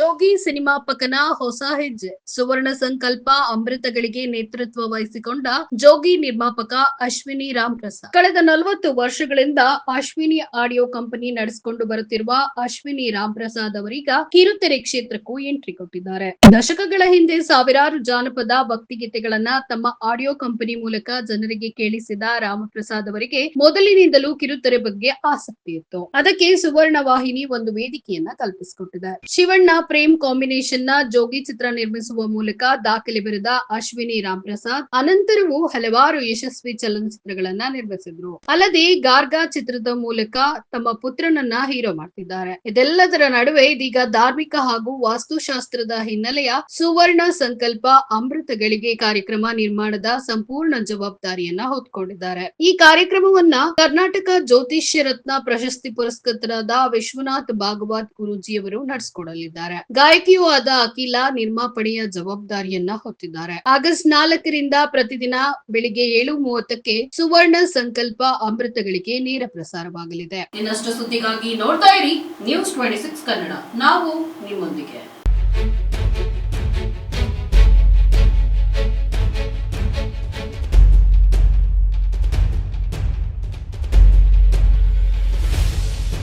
ಜೋಗಿ cinema ಪಕನ ಹೊಸ ಹೆಜ್ಜೆ. ಸುವರ್ಣ ಸಂಕಲ್ಪ ಅಮೃತಗಳಿಗೆ ನೇತೃತ್ವ ವಹಿಸಿಕೊಂಡ ಜೋಗಿ ನಿರ್ಮಾಪಕ ಅಶ್ವಿನಿ ರಾಮ್ ಪ್ರಸಾದ್ ಕಳೆದ ನಲವತ್ತು ವರ್ಷಗಳಿಂದ ಅಶ್ವಿನಿ ಆಡಿಯೋ ಕಂಪನಿ ನಡೆಸಿಕೊಂಡು ಬರುತ್ತಿರುವ ಅಶ್ವಿನಿ ರಾಮ್ ಪ್ರಸಾದ್ ಅವರೀಗ ಕಿರುತೆರೆ ಕ್ಷೇತ್ರಕ್ಕೂ ಎಂಟ್ರಿ ಕೊಟ್ಟಿದ್ದಾರೆ. ದಶಕಗಳ ಹಿಂದೆ ಸಾವಿರಾರು ಜಾನಪದ ಭಕ್ತಿಗೀತೆಗಳನ್ನ ತಮ್ಮ ಆಡಿಯೋ ಕಂಪನಿ ಮೂಲಕ ಜನರಿಗೆ ಕೇಳಿಸಿದ ರಾಮಪ್ರಸಾದ್ ಅವರಿಗೆ ಮೊದಲಿನಿಂದಲೂ ಕಿರುತೆರೆ ಬಗ್ಗೆ ಆಸಕ್ತಿ ಇತ್ತು ಅದಕ್ಕೆ ಸುವರ್ಣ ವಾಹಿನಿ ಒಂದು ವೇದಿಕೆಯನ್ನ ಕಲ್ಪಿಸಿಕೊಟ್ಟಿದೆ ಶಿವಣ್ಣ ಪ್ರೇಮ್ ಕಾಂಬಿನೇಷನ್ನ ಜೋಗಿ ಚಿತ್ರ ನಿರ್ಮಿಸುವ ಮೂಲಕ ದಾಖಲೆ ಬರೆದ ಅಶ್ವಿನಿ ರಾಮ್ ಪ್ರಸಾದ್ ಅನಂತರವೂ ಹಲವಾರು ಯಶಸ್ವಿ ಚಲನಚಿತ್ರಗಳನ್ನ ನಿರ್ಮಿಸಿದ್ರು. ಅಲ್ಲದೆ ಗಾರ್ಗಾ ಚಿತ್ರದ ಮೂಲಕ ತಮ್ಮ ಪುತ್ರನನ್ನ ಹೀರೋ ಮಾಡ್ತಿದ್ದಾರೆ. ಇದೆಲ್ಲದರ ನಡುವೆ ಇದೀಗ ಧಾರ್ಮಿಕ ಹಾಗೂ ವಾಸ್ತುಶಾಸ್ತ್ರದ ಹಿನ್ನೆಲೆಯ ಸುವರ್ಣ ಸಂಕಲ್ಪ ಅಮೃತ ಗಳಿಗೆ ಕಾರ್ಯಕ್ರಮ ನಿರ್ಮಾಣದ ಸಂಪೂರ್ಣ ಜವಾಬ್ದಾರಿಯನ್ನ ಹೊತ್ಕೊಂಡಿದ್ದಾರೆ. ಈ ಕಾರ್ಯಕ್ರಮವನ್ನ ಕರ್ನಾಟಕ ಜ್ಯೋತಿಷ್ಯ ರತ್ನ ಪ್ರಶಸ್ತಿ ಪುರಸ್ಕೃತರಾದ ವಿಶ್ವನಾಥ್ ಭಾಗವತ್ ಗುರೂಜಿಯವರು ನಡೆಸಿಕೊಡಲಿದ್ದಾರೆ. ಗಾಯಕಿಯೂ ಆದ ಅಖಿಲ ನಿರ್ಮಾಪಣೆಯ ಜವಾಬ್ದಾರಿಯನ್ನ ಹೊತ್ತಿದ್ದಾರೆ. ಆಗಸ್ಟ್ ನಾಲ್ಕರಿಂದ ಪ್ರತಿದಿನ ಬೆಳಿಗ್ಗೆ ಏಳು ಮೂವತ್ತಕ್ಕೆ ಸುವರ್ಣ ಸಂಕಲ್ಪ ಅಮೃತಗಳಿಗೆ ನೇರ ಪ್ರಸಾರವಾಗಲಿದೆ. ಇನ್ನಷ್ಟು ಸುದ್ದಿಗಾಗಿ ನೋಡ್ತಾ ಇರಿ. News twenty six Kannada. ನಾವು ನಿಮ್ಮೊಂದಿಗೆ.